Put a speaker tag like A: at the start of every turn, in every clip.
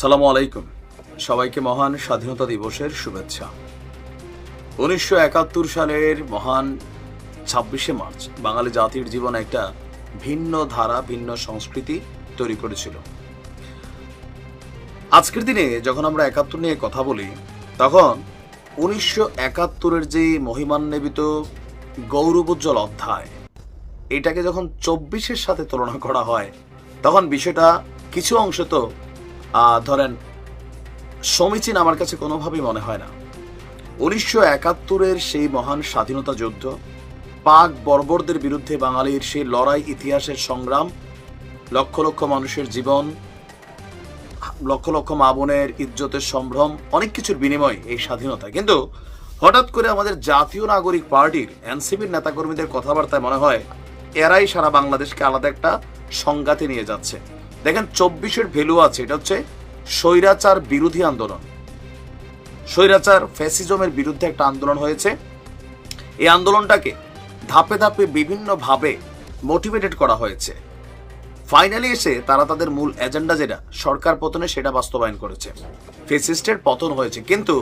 A: সালামু আলাইকুম। সবাইকে মহান স্বাধীনতা দিবসের শুভেচ্ছা। উনিশশো একাত্তর সালের মহান ছাব্বিশে মার্চ বাঙালি জাতির জীবনে একটা ভিন্ন ধারা, ভিন্ন সংস্কৃতি তৈরি করেছিল। আজকের দিনে যখন আমরা একাত্তর নিয়ে কথা বলি, তখন উনিশশো একাত্তরের যে মহিমান্বিত গৌরবোজ্জ্বল অধ্যায়, এটাকে যখন চব্বিশের সাথে তুলনা করা হয়, তখন বিষয়টা কিছু অংশ তো ধরেন, সমীচীন আমার কাছে কোনোভাবেই মনে হয় না। উনিশশো একাত্তরের সেই মহান স্বাধীনতা যুদ্ধ, পাক বর্বরদের বিরুদ্ধে বাঙালির সেই লড়াই ইতিহাসের সংগ্রাম, লক্ষ লক্ষ মানুষের জীবন, লক্ষ লক্ষ মা বোনের ইজ্জতের সম্ভ্রম, অনেক কিছুর বিনিময় এই স্বাধীনতা। কিন্তু হঠাৎ করে আমাদের জাতীয় নাগরিক পার্টির এনসিপির নেতাকর্মীদের কথাবার্তায় মনে হয়, এরাই সারা বাংলাদেশকে আলাদা একটা সংঘাতে নিয়ে যাচ্ছে। দেখেন চব্বিশের ভ্যালু আছে, এটা হচ্ছে স্বৈরাচার বিরোধী আন্দোলন। স্বৈরাচার ফ্যাসিজমের বিরুদ্ধে একটা আন্দোলন হয়েছে। এই আন্দোলনটাকে ধাপে ধাপে বিভিন্নভাবে মোটিভেটেড করা হয়েছে। ফাইনালি এসে তারা তাদের মূল এজেন্ডা যেটা, সরকার পতনে সেটা বাস্তবায়ন করেছে। ফেসিস্টের পতন হয়েছে। কিন্তু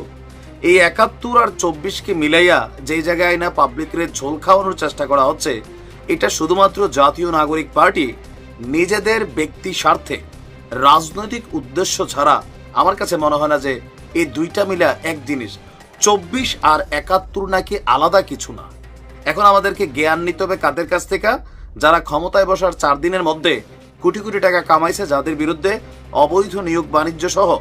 A: এই একাত্তর আর চব্বিশকে মিলাইয়া যেই জায়গায় না পাবলিকের ঝোল খাওয়ানোর চেষ্টা করা হচ্ছে, এটা শুধুমাত্র জাতীয় নাগরিক পার্টি নিজেদের ব্যক্তি স্বার্থে রাজনৈতিক উদ্দেশ্য ছাড়া আমার কাছে মনে হয় না যে এই দুইটা মিলা এক জিনিস। চব্বিশ আর একাত্তর নাকি আলাদা কিছু না। এখন আমাদেরকে জ্ঞান নিতে হবে কাদের কাছ থেকে? যারা ক্ষমতায় বসার চার দিনের মধ্যে কোটি কোটি টাকা কামাইছে যাদের বিরুদ্ধে অবৈধ নিয়োগ বাণিজ্য সহ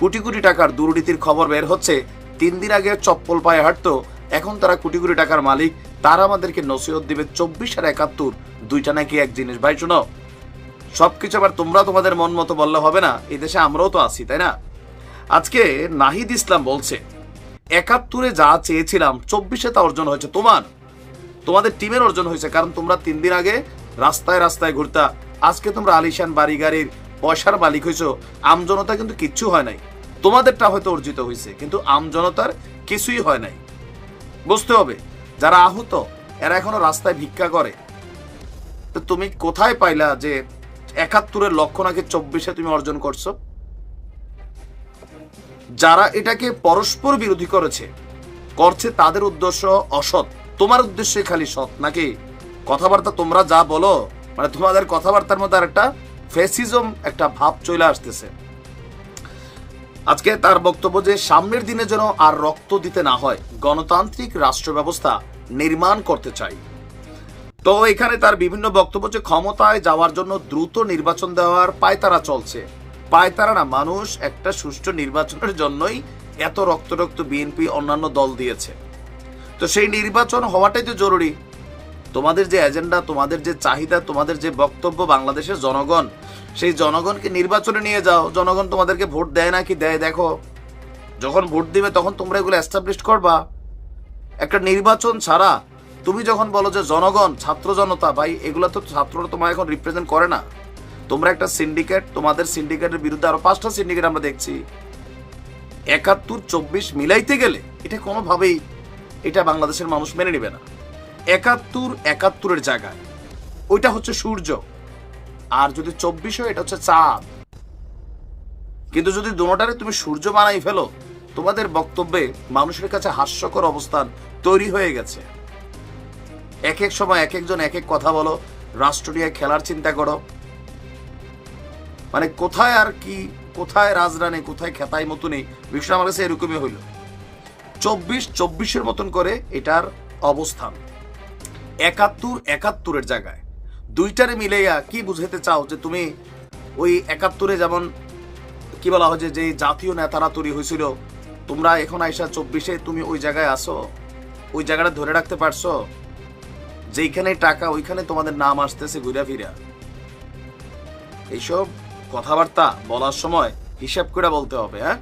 A: কোটি কোটি টাকার দুর্নীতির খবর বের হচ্ছে, তিন দিন আগে চপ্পল পায়ে হাঁটতো, এখন তারা কোটি কোটি টাকার মালিক। তারা আমাদেরকে নসিহত দিবে চব্বিশ আর একাত্তর। দুইটা নাকি এক জিনিস। ভাই, শোনো সবকিছু আবার তোমরা তোমাদের মন মতো বললে হবে না। এই দেশে আমরাও তো আছি, তাই না? আজকে নাহিদ ইসলাম বলছে, একাত্তরে যা চেয়েছিলাম, চব্বিশে তা অর্জন হয়েছে। তোমার, তোমাদের টিমের অর্জন হয়েছে, কারণ তোমরা তিন দিন আগে রাস্তায় রাস্তায় ঘুরতা। আজকে তোমরা আলিশান বাড়ি গাড়ির পয়সার মালিক হয়েছো। আমজনতা কিন্তু কিচ্ছু হয় নাই। তোমাদেরটা হয়তো অর্জিত হয়েছে, কিন্তু আমজনতার কিছুই হয় নাই। বুঝতে হবে, যারা আহত, এরা এখনও রাস্তায় ভিক্ষা করে। তো তুমি কোথায় পাইলা যে একাত্তরের লক্ষ্য নাকি চব্বিশে তুমি অর্জন করছ? যারা এটাকে পরস্পর বিরোধী করেছে, করছে তাদের উদ্দেশ্য অসৎ। তোমার উদ্দেশ্যে খালি সৎ, নাকি? কথাবার্তা তোমরা যা বলো মানে তোমাদের কথাবার্তার মধ্যে একটা ফেসিজম, একটা ভাব চলে আসতেছে। আজকে তার বক্তব্য যে, সামনের দিনে যেন আর রক্ত দিতে না হয়, গণতান্ত্রিক রাষ্ট্র ব্যবস্থা নির্মাণ করতে চাই। তো এখানে তার বিভিন্ন বক্তব্য যে ক্ষমতায় যাওয়ার জন্য দ্রুত নির্বাচন দেওয়ার পায়তারা চলছে। পায়তারা না, মানুষ একটা সুষ্ঠু নির্বাচনের জন্যই এত রক্ত রক্ত বিএনপি অন্যান্য দল দিয়েছে। তো সেই নির্বাচন হওয়াটাই তো জরুরি। তোমাদের যে এজেন্ডা, তোমাদের যে চাহিদা, তোমাদের যে বক্তব্য বাংলাদেশের জনগণ, সেই জনগণকে নির্বাচনে নিয়ে যাও। জনগণ তোমাদেরকে ভোট দেয় না কি দেয়, দেখো। যখন ভোট দিবে তখন তোমরা এগুলো এস্টাবলিশ করবা। একটা নির্বাচন ছাড়া তুমি যখন বলো যে জনগণ, ছাত্র জনতা, ভাই, এগুলো তো ছাত্ররা তোমার এখন রিপ্রেজেন্ট করে না। তোমরা একটা সিন্ডিকেট তোমাদের সিন্ডিকেটের বিরুদ্ধে আরও পাঁচটা সিন্ডিকেট আমরা দেখছি। একাত্তর, চব্বিশ মিলাইতে গেলে এটা কোনোভাবেই এটা বাংলাদেশের মানুষ মেনে নেবে না। একাত্তর, একাত্তরের জায়গায়, ওইটা হচ্ছে সূর্য। আর যদি চব্বিশ হয়, এটা হচ্ছে চাঁদ। কিন্তু যদি দুটারে তুমি সূর্য বানাই ফেলো, তোমাদের বক্তব্যে মানুষের কাছে হাস্যকর অবস্থান তৈরি হয়ে গেছে। এক এক সময় এক একজন এক এক কথা বলো রাষ্ট্র নিয়ে খেলার চিন্তা করো। মানে কোথায় আর কি, কোথায় রাজরানে কোথায় খেতাই মতনই বিষয় আমার কাছে এরকমই হইল। চব্বিশ, চব্বিশের মতন করে এটার অবস্থান। একাত্তর, একাত্তরের জায়গায়। দুইটারে মিলাইয়া কি বুঝাইতে চাও যে তুমি ওই একাত্তরে যেমন কি বলা হয় যে জাতীয় নেতারা তৈরি হয়েছিল, তোমরা এখন আইসা চব্বিশে তুমি ওই জায়গায় আসো ওই জায়গাটা ধরে রাখতে পারছ? যেইখানে টাকা, ওইখানে তোমাদের নাম আসতেছে ঘুরা ফিরা। এইসব কথাবার্তা বলার সময় হিসাব করে বলতে হবে হ্যাঁ?